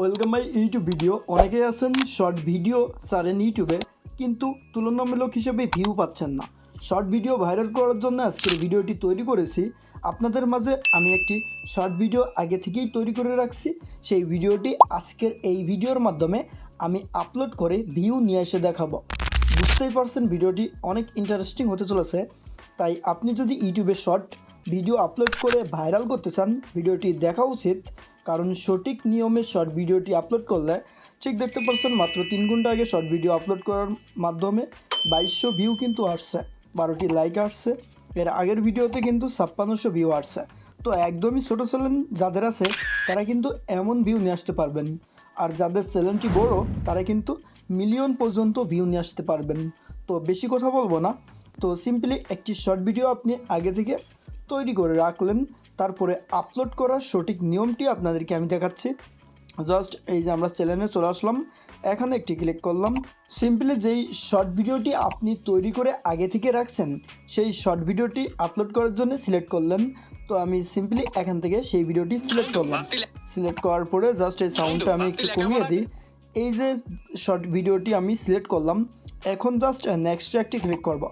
Welcome my YouTube video. অনেকেই আছেন short video সারেন ইউটিউবে, কিন্তু তুলনামূলক হিসেবে ভিউ পাচ্ছেন না। শর্ট ভিডিও ভাইরাল করার জন্য আজকের ভিডিওটি তৈরি করেছি। আপনাদের মাঝে আমি একটি শর্ট ভিডিও আগে থেকেই তৈরি করে রাখছি। সেই ভিডিওটি আজকের এই ভিডিওর মাধ্যমে আমি আপলোড করে ভিউ নিয়ে এসে দেখাবো। বুঝতেই পারছেন ভিডিওটি অনেক ইন্টারেস্টিং হতে চলেছে। তাই আপনি যদি ইউটিউবে শর্ট ভিডিও আপলোড করে ভাইরাল করতে চান, ভিডিওটি দেখা উচিত। কারণ সঠিক নিয়মে শর্ট ভিডিওটি আপলোড করলে ঠিক দেখতে পাচ্ছেন মাত্র তিন ঘণ্টা আগে শর্ট ভিডিও আপলোড করার মাধ্যমে বাইশশো ভিউ কিন্তু আসছে, বারোটি লাইক আসছে। এর আগের ভিডিওতে কিন্তু ছাপ্পান্নশো ভিউ আসছে। তো একদমই ছোটো চ্যানেল যাদের আছে, তারা কিন্তু এমন ভিউ নিয়ে আসতে পারবেন। আর যাদের চ্যানেলটি বড়, তারা কিন্তু মিলিয়ন পর্যন্ত ভিউ নিয়ে আসতে পারবেন। তো বেশি কথা বলব না। তো সিম্পলি একটি শর্ট ভিডিও আপনি আগে থেকে তৈরি করে রাখলেন। তারপরে আপলোড করার সঠিক নিয়মটি আপনাদেরকে আমি দেখাচ্ছি। জাস্ট এই যে আমরা চ্যানেলে চলে আসলাম, এখানে একটি ক্লিক করলাম। সিম্পলি যেই শর্ট ভিডিওটি আপনি তৈরি করে আগে থেকে রাখছেন, সেই শর্ট ভিডিওটি আপলোড করার জন্য সিলেক্ট করলেন। তো আমি সিম্পলি এখান থেকে সেই ভিডিওটি সিলেক্ট করলাম। সিলেক্ট করার পরে জাস্ট এই সাউন্ডটা আমি একটু কমিয়ে দিই। এই যে শর্ট ভিডিওটি আমি সিলেক্ট করলাম, এখন জাস্ট নেক্সটে একটি ক্লিক করব।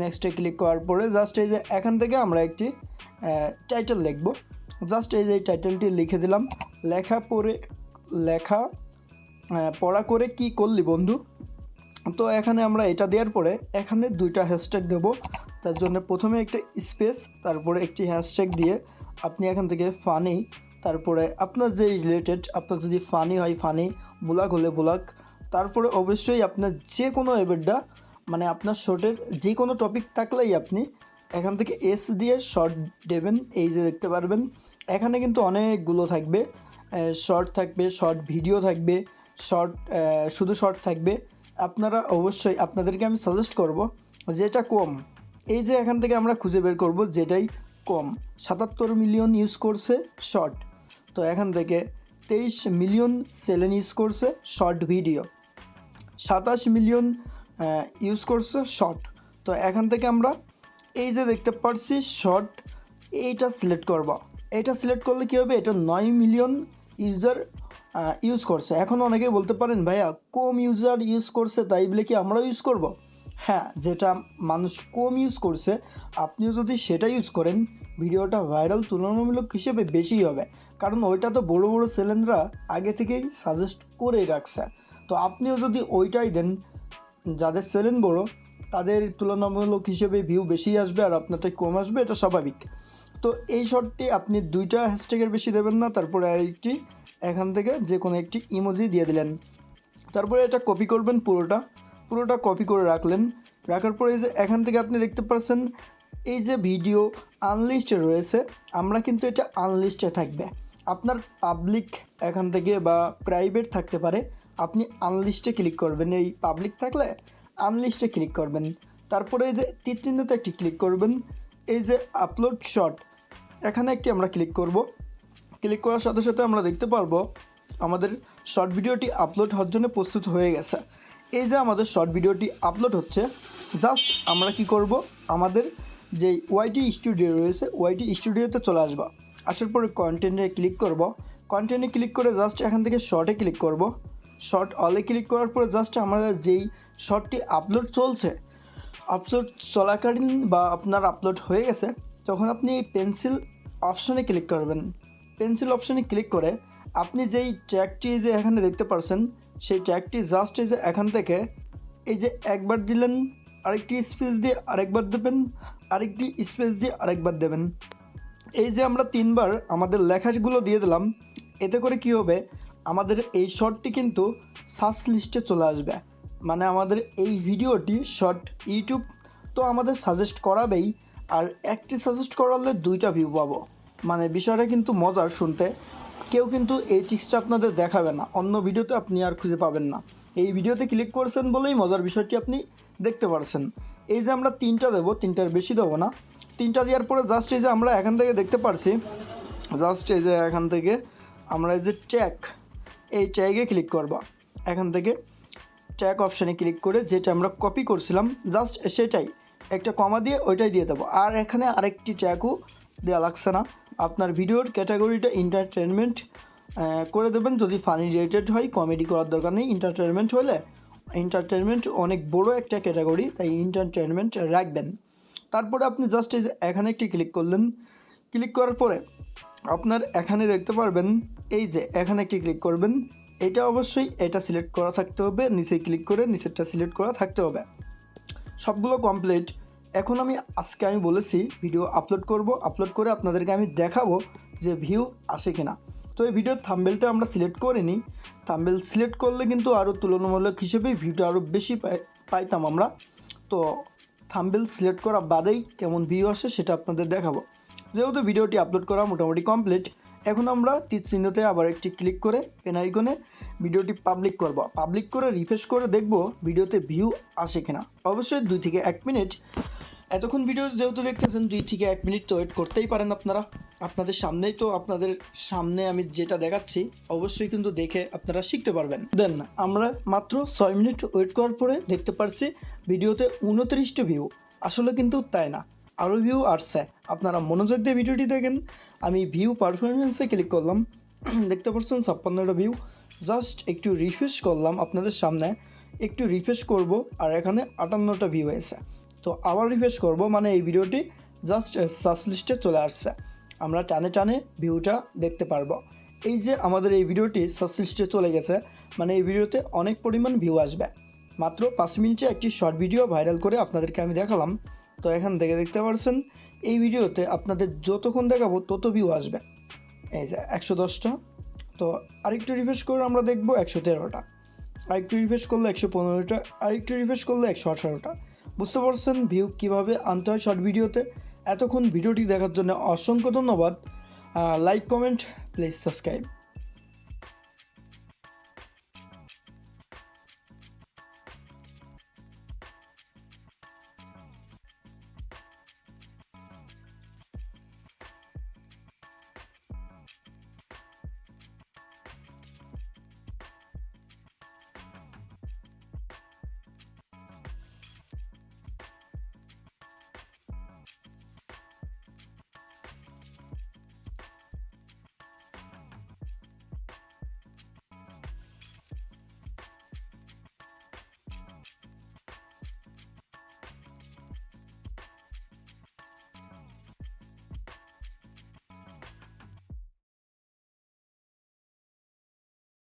নেক্সটে ক্লিক করার পরে জাস্ট এই যে এখান থেকে আমরা একটি টাইটেল লিখব জাস্ট এই যে টাইটেলটি লিখে দিলাম। লেখা পড়ে লেখা পড়া করে কি করলি বন্ধু? তো এখানে আমরা এটা দেওয়ার পরে এখানে দুইটা হ্যাশট্যাগ দেব। তার জন্য প্রথমে একটা স্পেস তারপরে একটি হ্যাশট্যাগ দিয়ে আপনি এখান থেকে ফানি তারপরে আপনার যে রিলেটেড আপনার যদি ফানি হয় ফানি ব্লগ হলে ব্লগ, তারপরে অবশ্যই আপনার যে কোনো এবারটা মানে আপনার শর্টের যে কোনো টপিক থাকলেই আপনি এখান থেকে এস দিয়ে শর্ট দেবেন, এই যে দেখতে পারবেন। এখানে কিন্তু অনেকগুলো থাকবে। শর্ট থাকবে শর্ট ভিডিও থাকবে শর্ট শুধু শর্ট থাকবে। আপনারা অবশ্যই, আপনাদেরকে আমি সাজেস্ট করব যেটা কম। এই যে এখান থেকে আমরা খুঁজে বের করব যেটাই কম। সাতাত্তর মিলিয়ন ইউজ করছে শর্ট তো এখান থেকে তেইশ মিলিয়ন সেলেন ইউজ করছে শর্ট ভিডিও সাতাশ মিলিয়ন ইউজ করছে শর্ট তো এখান থেকে আমরা এই যে দেখতে পাচ্ছি শর্ট এইটা সিলেক্ট করব। এটা সিলেক্ট করলে কী হবে? এটা নয় মিলিয়ন ইউজার ইউজ করছে। এখন অনেকেই বলতে পারেন, ভাইয়া, কম ইউজার ইউজ করছে, তাই বলে কি আমরাও ইউজ করব? হ্যাঁ যেটা মানুষ কম ইউজ করছে, আপনিও যদি সেটা ইউজ করেন, ভিডিওটা ভাইরাল তুলনামূলক হিসেবে বেশি হবে। কারণ ওইটা তো বড় বড় সেলেনরা আগে থেকেই সাজেস্ট করেই রাখছে। তো আপনিও যদি ওইটাই দেন যাদের সেলেন বড়, তাদের তুলনামূলক হিসেবে ভিউ বেশি আসবে আর আপনারটা কম আসবে, এটা স্বাভাবিক। তো এই শর্টটি আপনি দুইটা হ্যাশট্যাগের বেশি দেবেন না, তারপরে আরেকটি, এখান থেকে যে কোনো একটি ইমোজি দিয়ে দিলেন। তারপরে এটা কপি করবেন পুরোটা পুরোটা কপি করে রাখলেন। রাখার পরে যে এখান থেকে আপনি দেখতে পাচ্ছেন, এই যে ভিডিও আনলিস্টে রয়েছে, আমরা কিন্তু এটা আনলিস্টে থাকবে। আপনার পাবলিক এখান থেকে বা প্রাইভেট থাকতে পারে আপনি আনলিস্টে ক্লিক করবেন, এই পাবলিক থাকলে আনলিস্টে ক্লিক করবেন। তারপরে এই যে তীর চিহ্নতে একটি ক্লিক করবেন, এই যে আপলোড শর্ট এখানে একটি আমরা ক্লিক করব। ক্লিক করার সাথে সাথে আমরা দেখতে পারব, আমাদের শর্ট ভিডিওটি আপলোড হওয়ার জন্য প্রস্তুত হয়ে গেছে। এই যে আমাদের শর্ট ভিডিওটি আপলোড হচ্ছে জাস্ট আমরা কি করব, আমাদের যে ওয়াইটি স্টুডিও রয়েছে ওয়াইটি স্টুডিওতে চলে আসব। আসার পরে কন্টেন্টে ক্লিক করব। কন্টেন্টে ক্লিক করে জাস্ট এখান থেকে শর্টে ক্লিক করব। শর্ট অলে ক্লিক করার পরে জাস্ট আমাদের যেই শর্টটি আপলোড চলছে আপলোড চলাকালীন বা আপনার আপলোড হয়ে গেছে, তখন আপনি পেন্সিল অপশনে ক্লিক করবেন। পেন্সিল অপশনে ক্লিক করে আপনি যেই ট্যাগটি যে এখানে দেখতে পারছেন, সেই ট্র্যাকটি জাস্ট এই যে এখান থেকে এই যে একবার দিলেন, আরেকটি স্পেস দিয়ে আরেকবার দেবেন, আরেকটি স্পেস দিয়ে আরেকবার দেবেন। এই যে আমরা তিনবার আমাদের লেখাগুলো দিয়ে দিলাম, এতে করে কি হবে? আমাদের এই শর্টটি কিন্তু সার্চ লিস্টে চলে আসবে। মানে আমাদের এই ভিডিওটি শর্ট ইউটিউব তো আমাদের সাজেস্ট করাবেই, আর একটি সাজেস্ট করালে দুইটা ভিউ পাবো। মানে বিষয়টা কিন্তু মজার শুনতে। কেউ কিন্তু এই টিক্সটা আপনাদের দেখাবে না, অন্য ভিডিওতে আপনি আর খুঁজে পাবেন না। এই ভিডিওতে ক্লিক করেছেন বলেই মজার বিষয়টি আপনি দেখতে পারছেন। এই যে আমরা তিনটা দেবো, তিনটার বেশি দেবো না। তিনটা দেওয়ার পরে জাস্ট এই যে আমরা এখান থেকে দেখতে পারছি জাস্ট এই যে এখান থেকে আমরা এই যে ট্যাগ এই ট্যাগে ক্লিক করব। এখান থেকে ট্যাগ অপশানে ক্লিক করে যেটা আমরা কপি করছিলাম জাস্ট সেটাই। একটা কমা দিয়ে ওইটাই দিয়ে দেবো। আর এখানে আরেকটি ট্যাগও দেওয়া লাগছে না। আপনার ভিডিওর ক্যাটাগরিটা এন্টারটেনমেন্ট করে দেবেন। যদি ফানি রিলেটেড হয় কমেডি করার দরকার নেই। এন্টারটেনমেন্ট হলে এন্টারটেনমেন্ট অনেক বড় একটা ক্যাটাগরি তাই এন্টারটেনমেন্ট রাখবেন। তারপরে আপনি জাস্ট এখানে একটি ক্লিক করলেন। ক্লিক করার পরে আপনার এখানে দেখতে পারবেন, এই যে এখানে একটি ক্লিক করবেন, এটা অবশ্যই এটা সিলেক্ট করা থাকতে হবে, নিচে ক্লিক করে নিচেরটা সিলেক্ট করা থাকতে হবে। সবগুলো কমপ্লিট এখন আমি আজকে আমি বলেছি ভিডিও আপলোড করব আপলোড করে আপনাদেরকে আমি দেখাবো যে ভিউ আসে কিনা। তো এই ভিডিওর থাম্বেলটা আমরা সিলেক্ট করে নিই। থাম্বেল সিলেক্ট করলে কিন্তু আরও তুলনামূলক হিসেবে ভিউটা আরও বেশি পাই পাইতাম আমরা। তো থাম্বেল সিলেক্ট করা বাদেই কেমন ভিউ আসে সেটা আপনাদের দেখাবো। যেহেতু ভিডিওটি আপলোড করা মোটামুটি কমপ্লিট এখন আমরা তীর চিহ্নতে আবার একটি ক্লিক করে পেন আইকনে ভিডিওটি পাবলিক করব। পাবলিক করে রিফ্রেশ করে দেখব ভিডিওতে ভিউ আসে কিনা। অবশ্যই দুই থেকে এক মিনিট এতক্ষণ ভিডিও যেহেতু দেখতেছেন, দুই থেকে এক মিনিট তো ওয়েট করতেই পারেন আপনারা। আপনাদের সামনেই তো আপনাদের সামনে আমি যেটা দেখাচ্ছি, অবশ্যই কিন্তু দেখে আপনারা শিখতে পারবেন। দেন আমরা মাত্র ছয় মিনিট ওয়েট করার পরে দেখতে পারছি, ভিডিওতে উনত্রিশটি ভিউ আসলে কিন্তু তাই না। আরও ভিউ আসছে। আপনারা মনোযোগ দিয়ে ভিডিওটি দেখেন। আমি ভিউ পারফরমেন্সে ক্লিক করলাম। দেখতে পাচ্ছেন ছাপ্পান্নটা ভিউ জাস্ট একটু রিফ্রেশ করলাম আপনাদের সামনে। একটু রিফ্রেশ করব আর এখানে আটান্নটা ভিউ এসে তো আবার রিফ্রেশ করব মানে এই ভিডিওটি জাস্ট সার্চ লিস্টে চলে আসছে। আমরা টানে টানে ভিউটা দেখতে পারব। এই যে আমাদের এই ভিডিওটি সার্চ লিস্টে চলে গেছে মানে এই ভিডিওতে অনেক পরিমাণ ভিউ আসবে। মাত্র পাঁচ মিনিটে একটি শর্ট ভিডিও ভাইরাল করে আপনাদেরকে আমি দেখালাম। তো এখান থেকে দেখতে পারছেন, এই ভিডিওতে আপনাদের যতক্ষণ দেখাবো তত ভিউ আসবে। এই যে একশো দশটা, তো আরেকটু রিফ্রেশ করে আমরা দেখব একশো তেরোটা। আরেকটু রিফ্রেশ করলে একশো পনেরোটা, আরেকটু রিফ্রেশ করলে একশো আঠারোটা। বুঝতে পারছেন ভিউ কীভাবে আনতে হয় শর্ট ভিডিওতে? এতক্ষণ ভিডিওটি দেখার জন্য অসংখ্য ধন্যবাদ। Like comment please subscribe